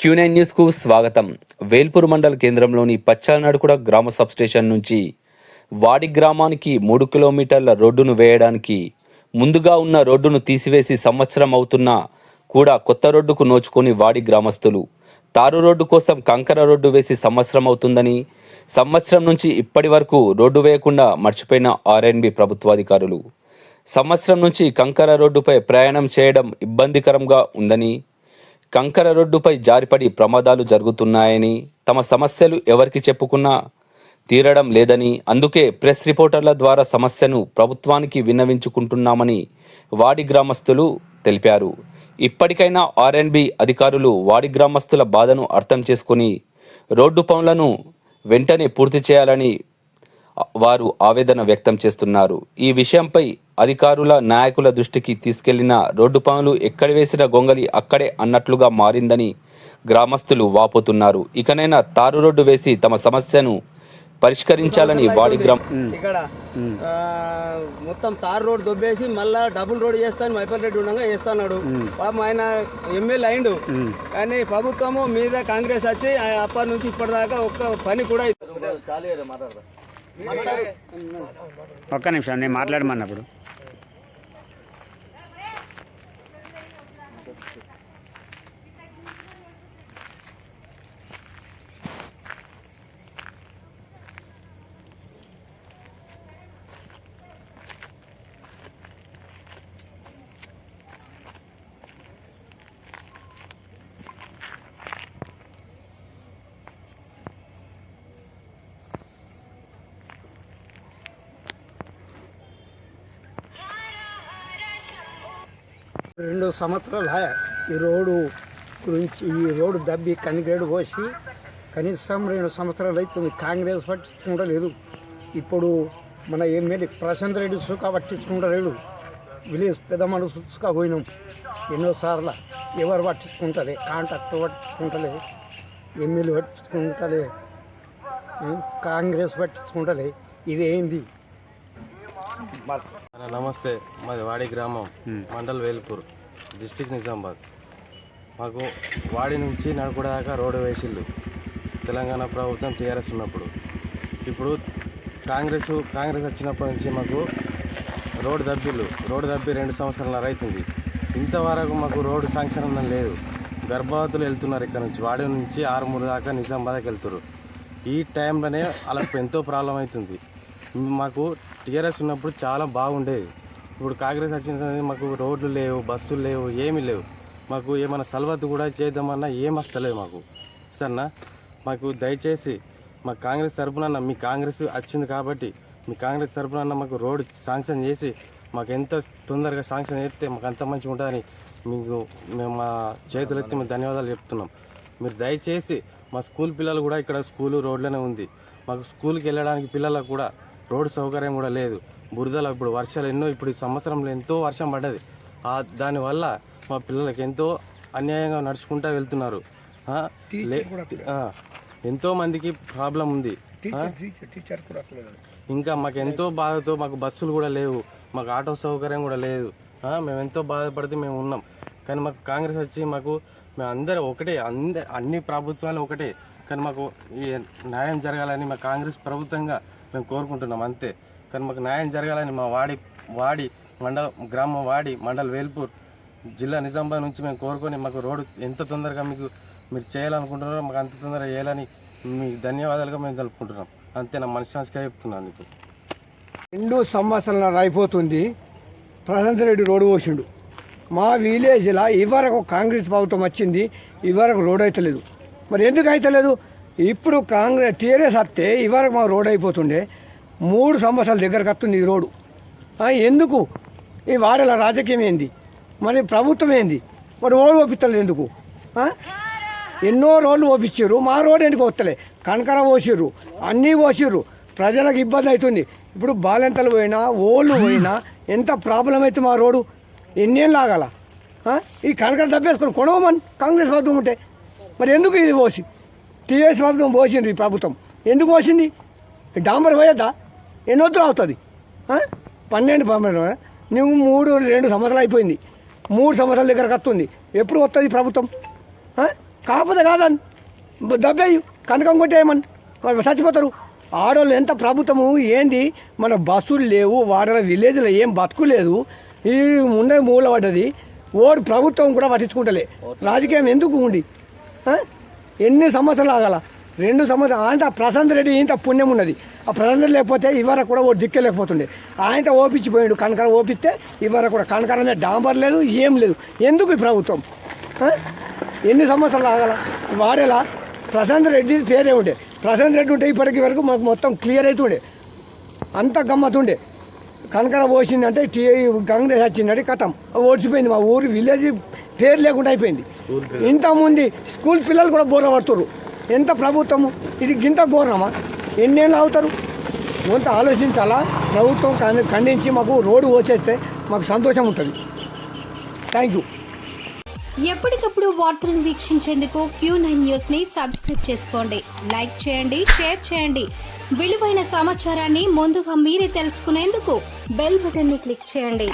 Quinine న్యూస్కు స్వాగతం. వేల్పూర్ మండల కేంద్రంలోని పచ్చాలనాడుకుడ గ్రామ సబ్స్టేషన్ నుంచి వాడి గ్రామానికి మూడు కిలోమీటర్ల రోడ్డును వేయడానికి ముందుగా ఉన్న రోడ్డును తీసివేసి సంవత్సరం అవుతున్నా కూడా కొత్త రోడ్డుకు నోచుకొని వాడి గ్రామస్తులు. తారు రోడ్డు కోసం కంకర రోడ్డు వేసి సంవత్సరం అవుతుందని సంవత్సరం నుంచి ఇప్పటి వరకు రోడ్డు వేయకుండా మర్చిపోయిన ఆర్ఎన్బి ప్రభుత్వాధికారులు. సంవత్సరం నుంచి కంకర రోడ్డుపై ప్రయాణం చేయడం ఇబ్బందికరంగా ఉందని కంకర రోడ్డుపై జారిపడి ప్రమాదాలు జరుగుతున్నాయని తమ సమస్యలు ఎవరికి చెప్పుకున్నా తీరడం లేదని అందుకే ప్రెస్ రిపోర్టర్ల ద్వారా సమస్యను ప్రభుత్వానికి విన్నవించుకుంటున్నామని వాడి గ్రామస్తులు తెలిపారు. ఇప్పటికైనా ఆర్ఎన్బి అధికారులు వాడి గ్రామస్తుల బాధను అర్థం చేసుకుని రోడ్డు పనులను వెంటనే పూర్తి చేయాలని వారు ఆవేదన వ్యక్తం చేస్తున్నారు. ఈ విషయంపై అధికారుల నాయకుల దృష్టికి తీసుకెళ్ళిన రోడ్డు పనులు ఎక్కడ వేసిన గొంగలి అక్కడే అన్నట్లుగా మారిందని గ్రామస్తులు వాపోతున్నారు. ఇకనైనా తారు రోడ్డు వేసి తమ సమస్యను పరిష్కరించాలని వాడి గ్రామ ఇక్కడ ఆ, మొత్తం తార్ రోడ్ దొబ్బేసి మళ్ళా డబుల్ రోడ్ చేస్తాను మైపల్ రెడ్డి ఉండగా చేస్తున్నాడు. పాపం ఆయన ఎమ్మెల్యే అయిండు. కానీ ప్రభుత్వము మీద కాంగ్రెస్ వచ్చి ఆ అప్పటి నుంచి ఇప్పటిదాకా ఒక్క పని కూడా ఒక్క నిమిషం నేను మాట్లాడమన్నప్పుడు. రెండు సంవత్సరాలు ఈ రోడ్డు గురించి ఈ రోడ్డు దబ్బి కనిగేడు పోసి కనీసం రెండు సంవత్సరాలు అవుతుంది. కాంగ్రెస్ పట్టించుకుంటలేదు. ఇప్పుడు మన ఎమ్మెల్యే ప్రశాంత్ రెడ్డి సుఖ పట్టించుకుంటలేడు విలేజ్ పెద్ద మనసు సుఖ పోయినాం. ఎన్నోసార్లు ఎవరు పట్టించుకుంటలే కాంటాక్ట్ పట్టించుకుంటలే ఎమ్మెల్యే పట్టించుకుంటలే కాంగ్రెస్ పట్టించుకుంటలే. ఇదేంది? నమస్తే. మాది వాడి గ్రామం మండల్ వేల్పూర్ డిస్టిక్ నిజామాబాద్. మాకు వాడి నుంచి నడుపుడ దాకా రోడ్డు వేసిళ్ళు తెలంగాణ ప్రభుత్వం టీఆర్ఎస్ ఉన్నప్పుడు. ఇప్పుడు కాంగ్రెస్ కాంగ్రెస్ వచ్చినప్పటి నుంచి మాకు రోడ్డు దబ్బిళ్ళు రోడ్డు దబ్బి రెండు సంవత్సరాల అవుతుంది ఇంతవరకు మాకు రోడ్డు శాంక్షన్ అన్నది లేదు. గర్భవతులు వెళ్తున్నారు ఇక్కడ నుంచి. వాడి నుంచి ఆరుమూరు దాకా నిజామాబాద్కి వెళ్తారు ఈ టైంలోనే వాళ్ళకి ఎంతో ప్రాబ్లం అవుతుంది. మాకు టీఆర్ఎస్ ఉన్నప్పుడు చాలా బాగుండేది. ఇప్పుడు కాంగ్రెస్ వచ్చిన మాకు రోడ్లు లేవు బస్సులు లేవు ఏమీ లేవు. మాకు ఏమైనా సలవత్తు కూడా చేద్దామన్నా ఏం వస్తలేదు మాకు. సన్నా మాకు దయచేసి మా కాంగ్రెస్ తరపున మీ కాంగ్రెస్ వచ్చింది కాబట్టి మీ కాంగ్రెస్ తరపున మాకు రోడ్ శాంక్షన్ చేసి మాకు ఎంత తొందరగా శాంక్షన్ చేస్తే మాకు అంత మంచిగా ఉంటుందని మీకు మేము మా చేతులు ఎత్తి మేము ధన్యవాదాలు చెప్తున్నాం. మీరు దయచేసి మా స్కూల్ పిల్లలు కూడా ఇక్కడ స్కూలు రోడ్లోనే ఉంది. మాకు స్కూల్కి వెళ్ళడానికి పిల్లలకు కూడా రోడ్డు సౌకర్యం కూడా లేదు. బురదలో ఇప్పుడు వర్షాలు ఎన్నో ఇప్పుడు ఈ సంవత్సరంలో ఎంతో వర్షం పడ్డది. ఆ దానివల్ల మా పిల్లలకి ఎంతో అన్యాయంగా నడుచుకుంటూ వెళ్తున్నారు. ఎంతో మందికి ప్రాబ్లం ఉంది? ఇంకా మాకు ఎంతో బాధతో మాకు బస్సులు కూడా లేవు. మాకు ఆటో సౌకర్యం కూడా లేదు. మేము ఎంతో బాధపడితే మేము ఉన్నాం. కానీ మాకు కాంగ్రెస్ వచ్చి మాకు మేము అందరం ఒకటే అంద అన్ని ప్రభుత్వాలు ఒకటే. కానీ మాకు ఈ న్యాయం జరగాలని మా కాంగ్రెస్ ప్రభుత్వంగా మేము కోరుకుంటున్నాం అంతే. కానీ మాకు న్యాయం జరగాలని మా వాడి వాడి మండల గ్రామం వాడి మండల వేల్పూర్ జిల్లా నిజామాబాద్ నుంచి మేము కోరుకొని మాకు రోడ్డు ఎంత తొందరగా మీకు మీరు చేయాలనుకుంటున్నారో మాకు అంత తొందరగా చేయాలని మీకు ధన్యవాదాలుగా మేము తెలుపుకుంటున్నాం. అంతే నా మనశ్శాంతిగా చెప్తున్నాను నీకు రెండు సంవత్సరాలు అయిపోతుంది. ప్రశాంత్ రెడ్డి రోడ్డు పోసిండు. మా విలేజ్లో ఇవరకు కాంగ్రెస్ ప్రభుత్వం వచ్చింది ఇవరకు రోడ్ అవుతలేదు మరి ఎందుకు అవుతలేదు ఇప్పుడు కాంగ్రెస్ టీఆర్ఎస్ వస్తే ఇవరకు మా రోడ్ అయిపోతుండే. మూడు సంవత్సరాల దగ్గరకు వస్తుంది ఈ రోడ్డు. ఎందుకు? ఈ వాడల రాజకీయం ఏంది? మరి ప్రభుత్వం ఏంది? మరి రోడ్డు ఓపిస్తలేదు ఎందుకు? ఎన్నో రోడ్లు ఓపించారు మా రోడ్ ఎందుకు వస్తలే కనకర పోసిర్రు. అన్నీ పోసిర్రు. ప్రజలకు ఇబ్బంది అవుతుంది. ఇప్పుడు బాలెంతలు పోయినా ఓళ్ళు పోయినా ఎంత ప్రాబ్లం అవుతుంది మా రోడ్డు? ఎన్నేం లాగాల ఈ కనకర తప్పేసుకొని కొనవమని కాంగ్రెస్ ప్రభుత్వం ఉంటే. మరి ఎందుకు ఇది పోసి? టీఎస్ ప్రభుత్వం పోసింది ఈ ప్రభుత్వం. ఎందుకు పోసింది? డాంబర్ పోయేద్దా? ఎన్ని వద్దు అవుతుంది? పన్నెండు పన్నెండు నువ్వు మూడు రెండు సంవత్సరాలు అయిపోయింది. మూడు సంవత్సరాల దగ్గరకు వస్తుంది ఎప్పుడు వస్తుంది ప్రభుత్వం? కాకపోతే కాదని. దబ్బేయు కనకం కొట్టేయమని. వాళ్ళు చచ్చిపోతారు. ఆడవాళ్ళు ఎంత ప్రభుత్వము ఏంది? మన బస్సులు లేవు వాడల విలేజ్లో ఏం బతుకు లేదు ఈ ముందే మూల పడ్డది. ఓడి ప్రభుత్వం కూడా పట్టించుకుంటలే. రాజకీయం ఎందుకు ఉండి ఎన్ని సంవత్సరాలు ఆగాల? రెండు సంవత్సరాలు. ఆయనతో ప్రశాంత్ రెడ్డి ఇంత పుణ్యం ఉన్నది. ఆ ప్రశాంత్ లేకపోతే ఇవరకు కూడా ఓ దిక్కలేకపోతుండే ఆయనతో ఓపించిపోయాడు. కనకర ఓపిస్తే ఇవరకు కూడా. కనకర మీద డాంబర్ లేదు ఏం లేదు. ఎందుకు ఈ ప్రభుత్వం? ఎన్ని సంవత్సరాలు ఆగల? వాడేలా? ప్రశాంత్ రెడ్డి పేరే ఉండే. ప్రశాంత్ రెడ్డి ఉంటే ఇప్పటికి వరకు మాకు మొత్తం క్లియర్ అవుతుండే అంత గమ్మతుండే. కనకర పోసిందంటే టీ కాంగ్రెస్ వచ్చిందంటే కథం. ఓడిచిపోయింది మా ఊరు విలేజ్ పేరు లేకుండా అయిపోయింది. ఇంతమంది స్కూల్ పిల్లలు కూడా బోర పడుతున్నారు ఎంత ప్రభుత్వము? ఇది గింత ఘోరమా? ఎన్నేళ్ళు అవుతారు కొంత ఆలోచించాలా? ప్రభుత్వం ఖండి- ఖండించి మాకు రోడ్డు వచ్చేస్తే మాకు సంతోషం ఉంటుంది. థ్యాంక్ యూ ఎప్పటికప్పుడు వార్తలను వీక్షించేందుకు క్యూ నైన్ న్యూస్ని సబ్స్క్రైబ్ చేసుకోండి. లైక్ చేయండి షేర్ చేయండి. విలువైన సమాచారాన్ని ముందుగా మీరే తెలుసుకునేందుకు బెల్ బటన్ని క్లిక్ చేయండి.